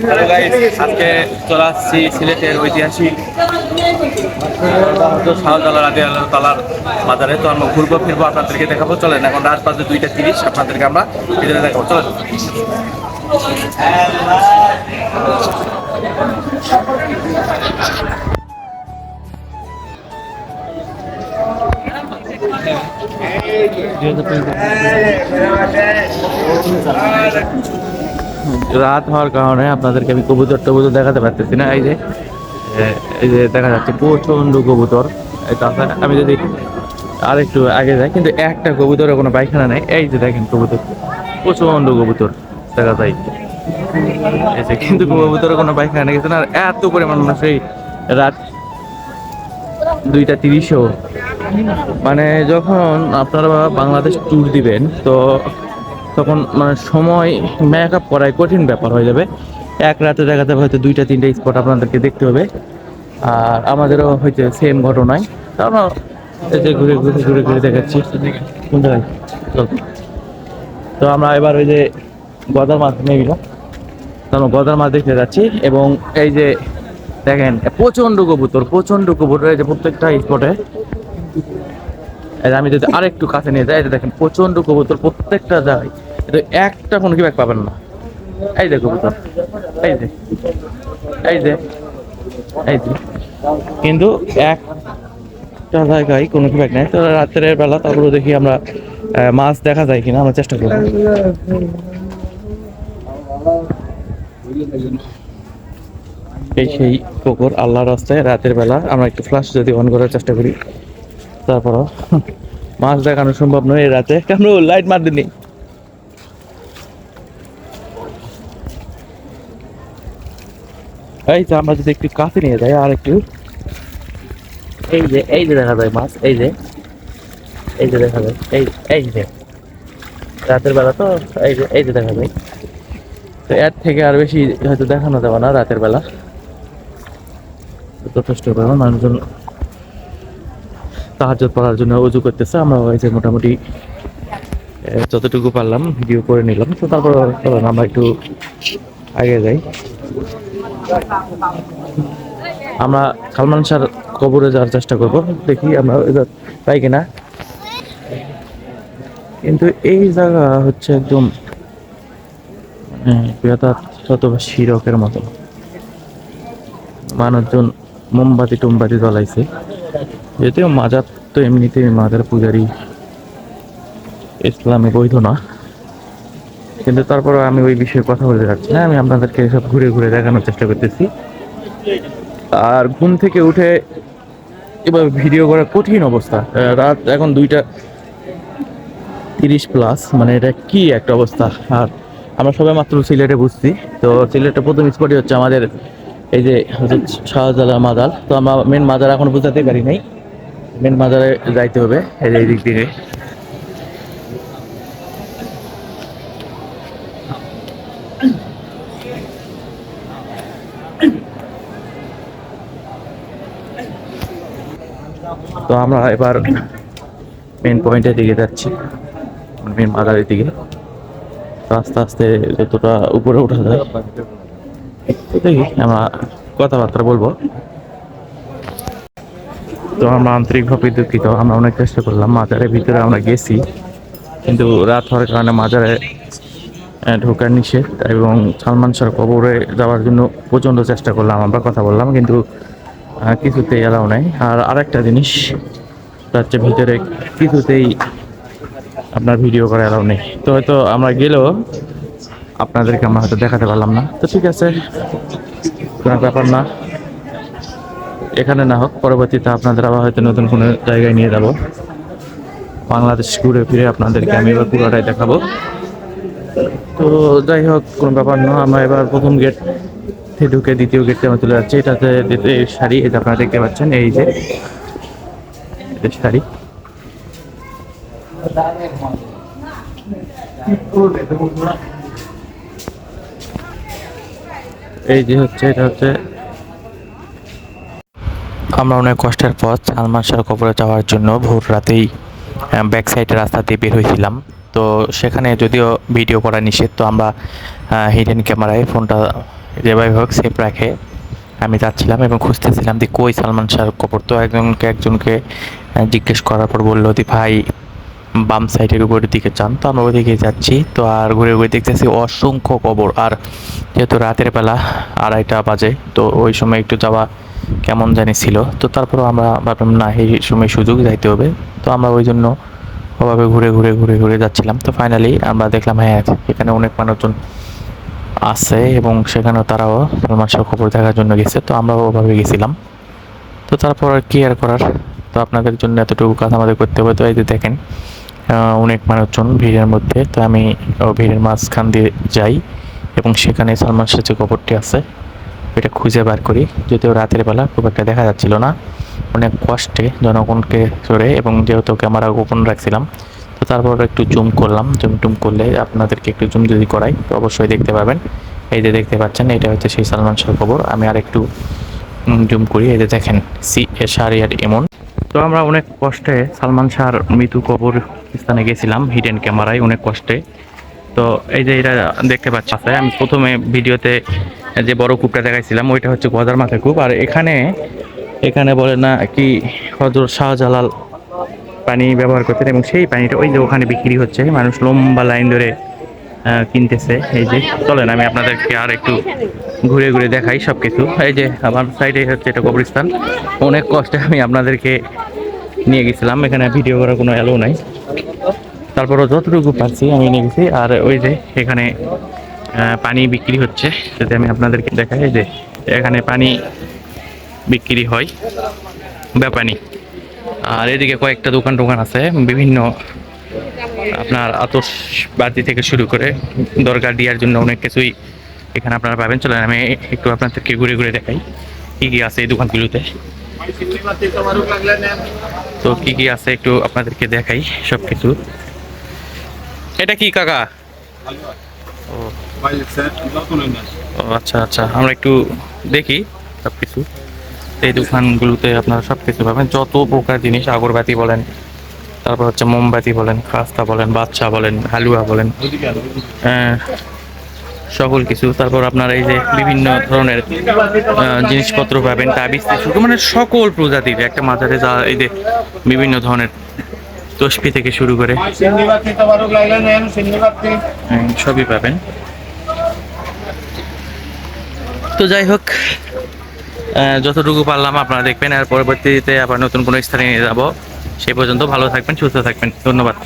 Hello guys আজকে চলে আসছি সিলেটের ঐতিহাসিক শাহজালাল রাজি আল্লাহ তালার মাজারে তো আমরা ঘুরবো ফিরবো আপনাদেরকে দেখাবো চলেন এখন রাত বাজে দুইটা তিরিশ আপনাদেরকে আমরা ভিতরে দেখাবো চলেন রাত হওয়ার কারণে আপনাদেরকে আমি কবুতর টবুতর দেখাতে পারতেছি না। এই যে এই যে দেখা যাচ্ছে প্রচণ্ড কবুতর। আমি যদি আর একটু আগে যাই, কিন্তু একটা কবুতরের কোনো পায়খানা নেই। এই যে দেখেন কবুতর প্রচণ্ড কবুতর, দেখা যায়। যে কিন্তু কবুতরের কোনো পায়খানা নেই না এত পরিমাণ মানুষ এই রাত দুইটা তিরিশেও। মানে যখন আপনারা বাংলাদেশ ট্যুর দিবেন, তো তখন মানে সময় মেক আপ কঠিন ব্যাপার হয়ে যাবে। এক রাতে দেখাতে হয়তো দুইটা, তিনটা স্পট আপনাদেরকে দেখতে হবে। আর আমাদেরও হয়তো সেম ঘটনায়। তো আমরা যে ঘুরে ঘুরে ঘুরে ঘুরে দেখাচ্ছি। তো আমরা এবার ওই যে গদার মাছ নেই না তো আমরা গদার মাছ দেখতে যাচ্ছি এবং এই যে দেখেন প্রচণ্ড কবুতর প্রচণ্ড কবুতর, এই যে প্রত্যেকটা স্পটে আমি যদি আরেকটু কাছে নিয়ে যাই দেখেন প্রচণ্ড কবুতর প্রত্যেকটা জায়গায়। কিন্তু একটা কোনো কি ব্যাগ পাবেন না। এই কবুতর, এই যে এই যে এই যে। কিন্তু একটা জায়গায় কোনো কি ব্যাগ নেই। তো রাত্রের বেলা তারপরে দেখি আমরা মাছ দেখা যায় কিনা, আমরা চেষ্টা করব এই সেই পুকুর আল্লাহর রাস্তায় রাতের বেলা। আমরা একটু ফ্লাশ যদি অন করার চেষ্টা করি, তারপরও মাছ দেখানো সম্ভব নয় এই রাতে। কেন লাইট মার দিনি এই যে আমরা যদি একটু কাছে নিয়ে যাই, আর একটু। এই যে এই যে দেখা যায় মাছ, এই যে। এই যে দেখা যায়, এই এই যে। রাতের বেলা তো, এই যে এই যে দেখা যায়। তো এর থেকে আর বেশি হয়তো দেখানো যাবে না রাতের বেলা। যথেষ্ট পরিমাণ মানুষজন সাহায্য করার জন্য উজু করতেছে। আমরা ওই যে মোটামুটি যতটুকু পারলাম, ভিডিও করে নিলাম। তো তারপর আমরা একটু আগে যাই। আমরা সালমান শাহর কবরে যাওয়ার চেষ্টা করব। দেখি আমরা পাই কিনা। কিন্তু এই জায়গা হচ্ছে একদম অথবা শিরকের মতো। মানুষজন মোমবাতি টোমবাতি জ্বলাইছে। যদিও মাজার তো এমনিতেই মাজার পূজারি ইসলামে বৈধ না। কিন্তু তারপরে আমি ওই বিষয়ে কথা বলতে যাচ্ছি না, আমি আপনাদেরকে সব ঘুরে ঘুরে দেখানোর চেষ্টা করতেছি। আর ঘুম থেকে উঠে এবার ভিডিও করা কঠিন অবস্থা। রাত এখন দুইটা তিরিশ প্লাস মানে এটা কি একটা অবস্থা? আর আমরা সবাই মাত্র সিলেটে বুঝছি তো সিলেটের প্রথম স্পটই হচ্ছে আমাদের এই যে হজরত শাহজালাল মাজার। তো আমরা মেন মাদার এখনও বুঝাতে পারি নাই। মেন মাজারে যাইতে হবে, এই দিক থেকে তো আমরা এবার মেন পয়েন্টের দিকে যাচ্ছি মেন মাজারের দিকে। তো আস্তে আস্তে যতটা উপরে ওঠা যায়, তো দেখি আমরা কথাবার্তা বলব। তো আমরা আন্তরিকভাবে দুঃখিত, আমরা অনেক চেষ্টা করলাম, মাজারের ভিতরে আমরা গেছি, কিন্তু রাত হওয়ার কারণে মাজারে ঢোকার নিষেধ এবং সালমান শাহর কবরে যাওয়ার জন্য প্রচণ্ড চেষ্টা করলাম, আমরা কথা বললাম, কিন্তু কিছুতেই এলাও নাই। আর আরেকটা জিনিস সেটা হচ্ছে ভিতরে কিছুতেই আপনার ভিডিও করা এলাও নেই। তো হয়তো আমরা গেলেও আপনাদেরকে আমরা হয়তো দেখাতে পারলাম না। তো ঠিক আছে, কোনো ব্যাপার না। এখানে না হোক, পরবর্তীতে আপনাদের আবার হয়তো নতুন কোনো জায়গায় নিয়ে যাব। বাংলাদেশ ঘুরে ফিরে আপনাদেরকে আমি এবার পুরোটাই দেখাবো। তো যাই হোক, কোনো ব্যাপার না, আমরা এবার প্রথম গেট থেকে ঢুকে দ্বিতীয় গেটে আমরা চলে যাচ্ছি। এটাতে শাড়ি এটা আপনারা দেখতে পাচ্ছেন, এই যে শাড়ি। এই যে হচ্ছে, এটা হচ্ছে। আমরা অনেক কষ্টের পথ, সালমান শাহ কবরে যাওয়ার জন্য ভোর রাতেই ব্যাক সাইডের রাস্তা দিয়ে বের হয়েছিলাম। তো সেখানে যদিও ভিডিও করা নিষেধ, তো আমরা হিডেন ক্যামেরায় ফোনটা যেভাবে হোক সেফ রাখে। আমি যাচ্ছিলাম এবং খুঁজতেছিলাম যে কই সালমান শাহর কবর। তো একজনকে একজনকে জিজ্ঞেস করার পর বলল যে, ভাই, বাম সাইডের উপরের দিকে চান তো আমরা ওইদিকে যাচ্ছি, তো আর ঘুরে ঘুরে দেখতেছি অসংখ্য কবর। আর যেহেতু রাতের বেলা আড়াইটা বাজে, তো ওই সময় একটু যাওয়া কেমন জানি ছিল। তো তারপরও আমরা ভাবলাম, না, এই সময় সুযোগ যাইতে হবে। তো আমরা ওই জন্য ওভাবে ঘুরে ঘুরে ঘুরে ঘুরে যাচ্ছিলাম। তো ফাইনালি আমরা দেখলাম হ্যাঁ এখানে অনেক মানুষজন আছে এবং সেখানেও তারাও সালমান শাহ খবর দেখার জন্য গেছে। তো আমরাও ওভাবে গেছিলাম। তো তারপর আর কি আর করার? তো আপনাদের জন্য এতটুকু কাজ আমাদের করতে হবে। তো এই যে দেখেন অনেক মানুষজন ভিড়ের মধ্যে। তো আমি ভিড়ের মাঝখান দিয়ে যাই এবং সেখানে সালমান শাহ যে কবরটি আছে এটা খুঁজে বার করি। যদিও রাতের বেলা খুব একটা দেখা যাচ্ছিল না। অনেক কষ্টে জনগণকে ধরে এবং যেহেতু ক্যামেরা গোপন রাখছিলাম, তো তারপর একটু জুম করলাম। জুম টুম করলে আপনাদেরকে একটু জুম যদি করাই, তো অবশ্যই দেখতে পাবেন। এই যে দেখতে পাচ্ছেন, এটা হচ্ছে সেই সালমান শাহ খবর। আমি আর একটু জুম করি। এই যে দেখেন, সি শাহরিয়ার এমন। তো আমরা অনেক কষ্টে সালমান শাহর মৃত্যু কবর স্থানে গেছিলাম হিডেন ক্যামেরায় অনেক কষ্টে। তো এই যে এটা দেখতে পাচ্ছি আমি প্রথমে ভিডিওতে যে বড় কূপটা দেখাইছিলাম, ওইটা হচ্ছে গজার মাথায় কূপ। আর এখানে এখানে বলে না কি হজর শাহজালাল পানি ব্যবহার করতেন এবং সেই পানিটা ওই যে ওখানে বিক্রি হচ্ছে। মানুষ লম্বা লাইন ধরে কিনতেছে। এই যে, চলেন আমি আপনাদেরকে আর একটু ঘুরে ঘুরে দেখাই সব কিছু এই যে, আমার সাইডে হচ্ছে এটা কবরস্থান। অনেক কষ্টে আমি আপনাদেরকে নিয়ে গেছিলাম। এখানে ভিডিও করার কোনো অ্যালো নাই। তারপরও যতটুকু পারছি আমি নিয়ে গেছি। আর ওই যে, এখানে পানি বিক্রি হচ্ছে। যদি আমি আপনাদেরকে দেখাই যে এখানে পানি বিক্রি হয় ব্যাপানি আর এদিকে কয়েকটা দোকান টোকান আছে, বিভিন্ন আপনার আতসবাজি থেকে শুরু করে দরকার দেওয়ার জন্য অনেক কিছুই এখানে আপনারা পাবেন। চলেন, আমি একটু আপনাদেরকে ঘুরে ঘুরে দেখাই কি কি আছে এই দোকানগুলোতে। তো কি কি আছে একটু আপনাদেরকে দেখাই সব কিছু এটা কি, কাকা? ও ও আচ্ছা আচ্ছা আমরা একটু দেখি সব কিছু এই দোকানগুলোতে আপনারা সব কিছু পাবেন যত প্রকার জিনিস আগরবাতি বলেন তারপর হচ্ছে মোমবাতি বলেন খাস্তা বলেন বাচ্চা বলেন হালুয়া বলেন আহ, সকল কিছু। তারপর আপনার এই যে বিভিন্ন ধরনের জিনিসপত্র পাবেন তাবিজ থেকে মানে সকল প্রজাতির একটা মাজারে যা এই যে বিভিন্ন ধরনের তসপি থেকে শুরু করে সবই পাবেন। তো যাই হোক যতটুকু পারলাম আপনারা দেখবেন, আর পরবর্তীতে আবার নতুন কোনো স্থানে নিয়ে যাব। সেই পর্যন্ত ভালো থাকবেন, সুস্থ থাকবেন। ধন্যবাদ।